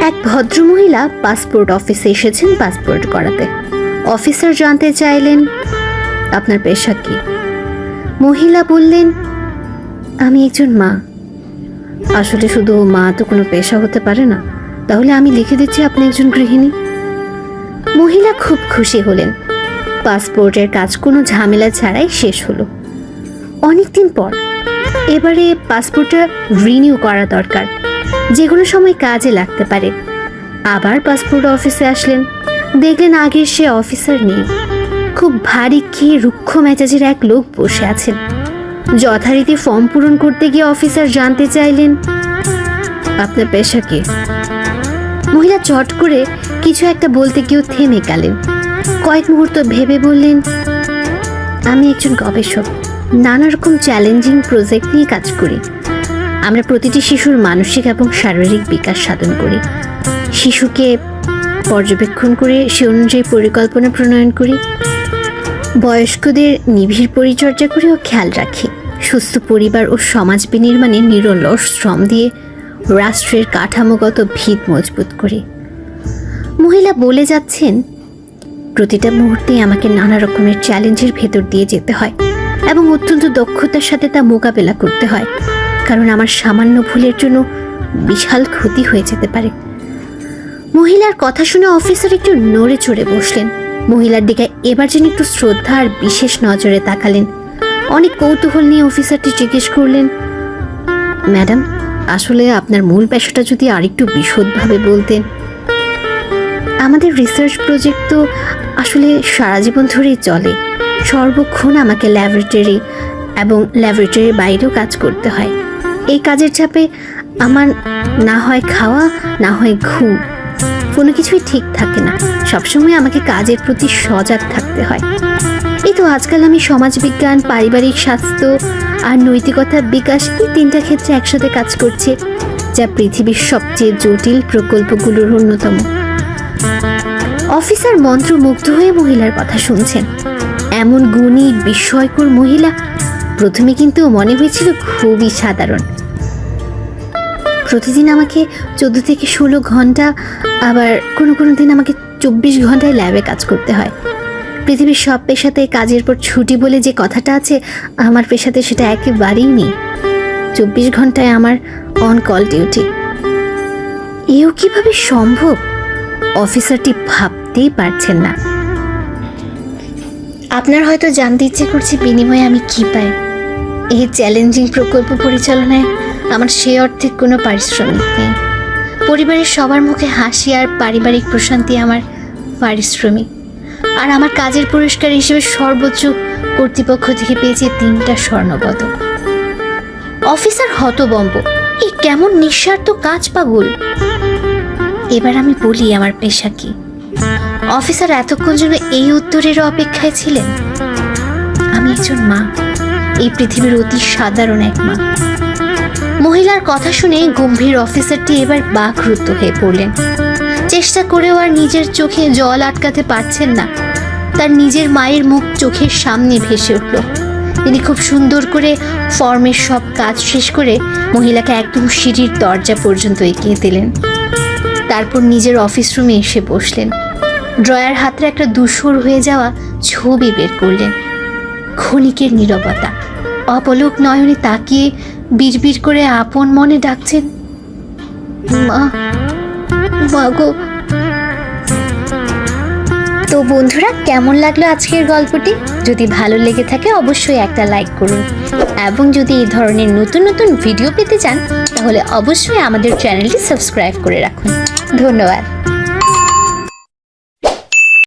এক ভদ্রমহিলা পাসপোর্ট অফিসে এসেছেন পাসপোর্ট করাতে। অফিসার জানতে চাইলেন, আপনার পেশা কি? মহিলা বললেন, আমি একজন মা। আসলে শুধু মা তো কোনো পেশা হতে পারে না। তাহলে আমি লিখে দিচ্ছি আপনি একজন গৃহিণী। মহিলা খুব খুশি হলেন। পাসপোর্টের কাজ কোনো ঝামেলা ছাড়াই শেষ হলো। অনেকদিন পর, এবারে পাসপোর্টটা রিনিউ করা দরকার। যে কোনো সময় কাজে লাগতে পারে। আবার পাসপোর্ট অফিসে আসলেন। দেখলেন আগের সে অফিসার নেই। খুব ভারী খেয়ে রুক্ষ মেজাজের এক লোক বসে আছেন। যথারীতি ফর্ম পূরণ করতে গিয়ে অফিসার জানতে চাইলেন, আপনার পেশা কি? মহিলা চট করে কিছু একটা বলতে গিয়েও থেমে গেলেন। কয়েক মুহূর্ত ভেবে বললেন, আমি একজন গবেষক। নানা রকম চ্যালেঞ্জিং প্রজেক্ট নিয়ে কাজ করি। আমরা প্রতিটি শিশুর মানসিক এবং শারীরিক বিকাশ সাধন করি। শিশুকে পর্যবেক্ষণ করে সে অনুযায়ী পরিকল্পনা প্রণয়ন করি। বয়স্কদের নিবিড় পরিচর্যা করে ও খেয়াল রাখি। সুস্থ পরিবার ও সমাজ বিনির্মাণে নিরলস শ্রম দিয়ে রাষ্ট্রের কাঠামোগত ভিত মজবুত করি। মহিলা বলে যাচ্ছেন, প্রতিটা মুহূর্তেই আমাকে নানা রকমের চ্যালেঞ্জের ভেতর দিয়ে যেতে হয় এবং অত্যন্ত দক্ষতার সাথে তা মোকাবেলা করতে হয়। কারণ আমার সামান্য ভুলের জন্য বিশাল ক্ষতি হয়ে যেতে পারে। মহিলার কথা শুনে অফিসার একটু নড়ে চড়ে বসলেন। মহিলার দিকে এবার যেন একটু শ্রদ্ধা আর বিশেষ নজরে তাকালেন। অনেক কৌতূহল নিয়ে অফিসারটি জিজ্ঞেস করলেন, ম্যাডাম, আসলে আপনার মূল পেশাটা যদি আরেকটু বিশদভাবে বলতেন? আমাদের রিসার্চ প্রজেক্ট তো আসলে সারা জীবন ধরেই চলে। সর্বক্ষণ আমাকে ল্যাবরেটরি এবং ল্যাবরেটরির বাইরেও কাজ করতে হয়। এই কাজের চাপে আমার না হয় খাওয়া, না হয় ঘুম কোনো কিছুই ঠিক থাকে না। সবসময় আমাকে কাজের প্রতি সজাগ থাকতে হয়। এই তো আজকাল আমি সমাজবিজ্ঞান পারিবারিক স্বাস্থ্য আর নৈতিকতার বিকাশ এই তিনটা ক্ষেত্রে একসাথে কাজ করছে, যা পৃথিবীর সবচেয়ে জটিল প্রকল্পগুলোর অন্যতম। অফিসার মন্ত্রমুগ্ধ হয়ে মহিলার কথা শুনছেন। এমন গুণী, বিস্ময়কর মহিলা প্রথমে কিন্তু মনে হয়েছিল খুবই সাধারণ। প্রতিদিন আমাকে চোদ্দ থেকে ষোলো ঘণ্টা, আবার কোনো কোনো দিন আমাকে চব্বিশ ঘন্টায় ল্যাবে কাজ করতে হয়। পৃথিবীর সব পেশাতে কাজের পর ছুটি বলে যে কথাটা আছে, আমার পেশাতে সেটা একেবারেই নেই। চব্বিশ ঘন্টায় আমার অন কল ডিউটি এও কীভাবে সম্ভব? অফিসারটি ভাবতেই পারছেন না। আপনার হয়তো জানতে ইচ্ছে করছে বিনিময়ে আমি কি পাই। এই চ্যালেঞ্জিং প্রকল্প পরিচালনায় আমার সে অর্থে কোনো পারিশ্রমিক নেই। পরিবারের সবার মুখে হাসি আর পারিবারিক প্রশান্তি আমার পারিশ্রমিক। আর আমার কাজের পুরস্কার হিসেবে সর্বোচ্চ কর্তৃপক্ষ থেকে পেয়েছে তিনটা স্বর্ণপদক। অফিসার হতবম্ব এই কেমন নিঃস্বার্থ কাজ পাগল। এবার আমি বলি আমার পেশা কি। অফিসার এতক্ষণ জন্য এই উত্তরের অপেক্ষায় ছিলেন। আমি একজন মা। এই পৃথিবীর অতি সাধারণ এক মা। মহিলার কথা শুনে গম্ভীর অফিসারটি এবার বাকরুদ্ধ হয়ে পড়লেন। চেষ্টা করেও আর নিজের চোখে জল আটকাতে পারছেন না। তার নিজের মায়ের মুখ চোখের সামনে ভেসে উঠল। তিনি খুব সুন্দর করে ফর্মের সব কাজ শেষ করে মহিলাকে একদম সিঁড়ির দরজা পর্যন্ত এগিয়ে দিলেন। তারপর নিজের অফিস রুমে এসে বসলেন। ড্রয়ার হাতে একটা দুশোর হয়ে যাওয়া ছবি বের করলেন। ক্ষণিকের নীরবতা। অপলোক নয়নে তাকিয়ে বিড়বিড় করে আপন মনে ডাকছেন, মা গো। তো বন্ধুরা, কেমন লাগল আজকের গল্পটি? যদি ভালো লেগে থাকে, অবশ্যই একটা লাইক করুন। এবং যদি এই ধরনের নতুন নতুন ভিডিও পেতে চান, তাহলে অবশ্যই আমাদের চ্যানেলটি সাবস্ক্রাইব করে রাখুন। ধন্যবাদ।